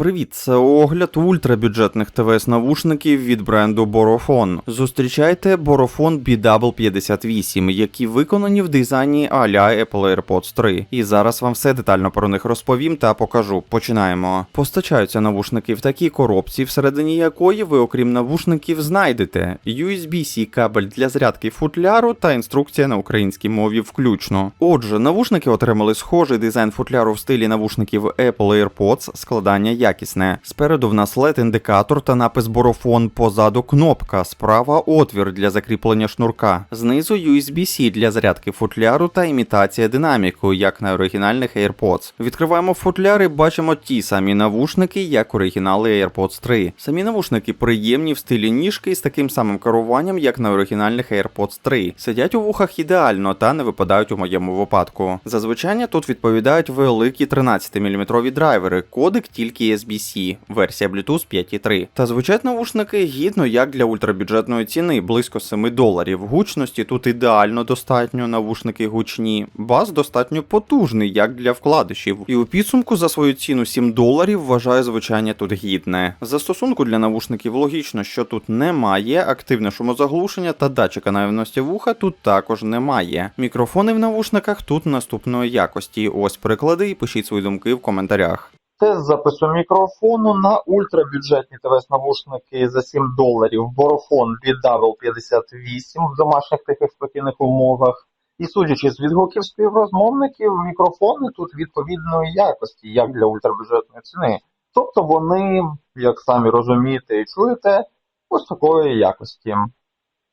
привіт! Це огляд ультрабюджетних ТВС навушників від бренду Borofon. Зустрічайте Borofon BW58, які виконані в дизайні а-ля Apple AirPods 3. І зараз вам все детально про них розповім та покажу. Починаємо. Постачаються навушники в такій коробці, всередині якої ви, окрім навушників, знайдете USB-C кабель для зарядки футляру та інструкція на українській мові включно. Отже, навушники отримали схожий дизайн футляру в стилі навушників Apple AirPods, складання якісне. Спереду в нас led індикатор та напис Борофон, позаду кнопка, справа отвір для закріплення шнурка, знизу USB-C для зарядки футляру та імітація динаміку, як на оригінальних AirPods. Відкриваємо футляр і бачимо ті самі навушники, як оригінали AirPods 3. Самі навушники приємні в стилі ніжки з таким самим керуванням, як на оригінальних AirPods 3. Сидять у вухах ідеально та не випадають у моєму випадку. Зазвичай тут відповідають великі 13-мм драйвери, кодек тільки USB-C, версія Bluetooth 5.3. Та звучать навушники гідно як для ультрабюджетної ціни, близько 7 доларів. Гучності тут ідеально достатньо, навушники гучні. Бас достатньо потужний, як для вкладишів. І у підсумку за свою ціну 7 доларів вважаю звучання тут гідне. Застосунку для навушників логічно, що тут немає, активне шумозаглушення та датчика наявності вуха тут також немає. Мікрофони в навушниках тут наступної якості. Ось приклади і пишіть свої думки в коментарях. Тест запису мікрофону на ультрабюджетні ТВС-навушники за 7 доларів. Борофон BW58 в домашніх тихих спокійних умовах. І судячи з відгуків співрозмовників, мікрофони тут відповідної якості, як для ультрабюджетної ціни. Тобто вони, як самі розумієте і чуєте, ось такої якості.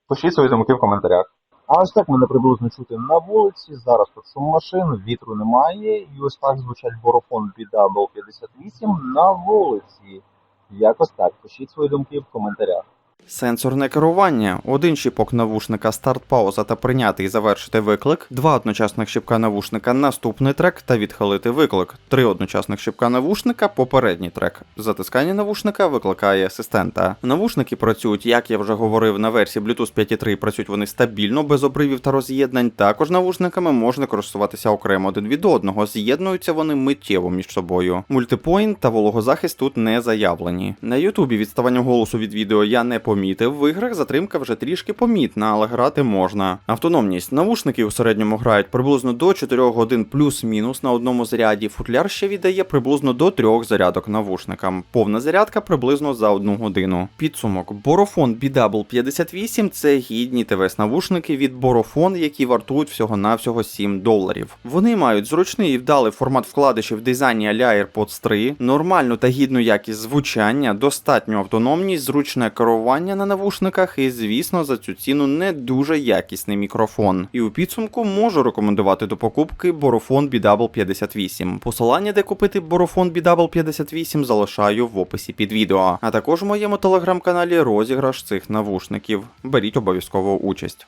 Пишіть свої думки в коментарях. А ось так мене приблизно чути на вулиці. Зараз тут шум машин, вітру немає, і ось так звучать борофон BW58 на вулиці. Якось так. Пишіть свої думки в коментарях. Сенсорне керування, один щіпок навушника старт пауза та прийняти і завершити виклик, два одночасних щіпка навушника наступний трек та відхилити виклик, три одночасних щіпка навушника попередній трек. Затискання навушника викликає асистента. Навушники працюють, як я вже говорив, на версії Bluetooth 5.3 працюють вони стабільно, без обривів та роз'єднань. Також навушниками можна користуватися окремо один від одного. З'єднуються вони миттєво між собою. Мультипоінт та вологозахист тут не заявлені. На Ютубі відставання голосу від відео я не помітив. В іграх затримка вже трішки помітна, але грати можна. Автономність навушники у середньому грають приблизно до 4 годин плюс-мінус на одному заряді. Футляр ще віддає приблизно до 3 зарядок навушникам. Повна зарядка приблизно за 1 годину. Підсумок Борофон BW58 це гідні ТВС навушники від Борофон, які вартують всього-навсього 7 доларів. Вони мають зручний і вдалий формат вкладишів дизайні а-ля AirPods 3, нормальну та гідну якість звучання, достатню автономність, зручне керування на навушниках і, звісно, за цю ціну не дуже якісний мікрофон. І у підсумку можу рекомендувати до покупки Борофон BW58. Посилання, де купити Borofon BW58, залишаю в описі під відео. А також в моєму телеграм-каналі розіграш цих навушників. Беріть обов'язково участь.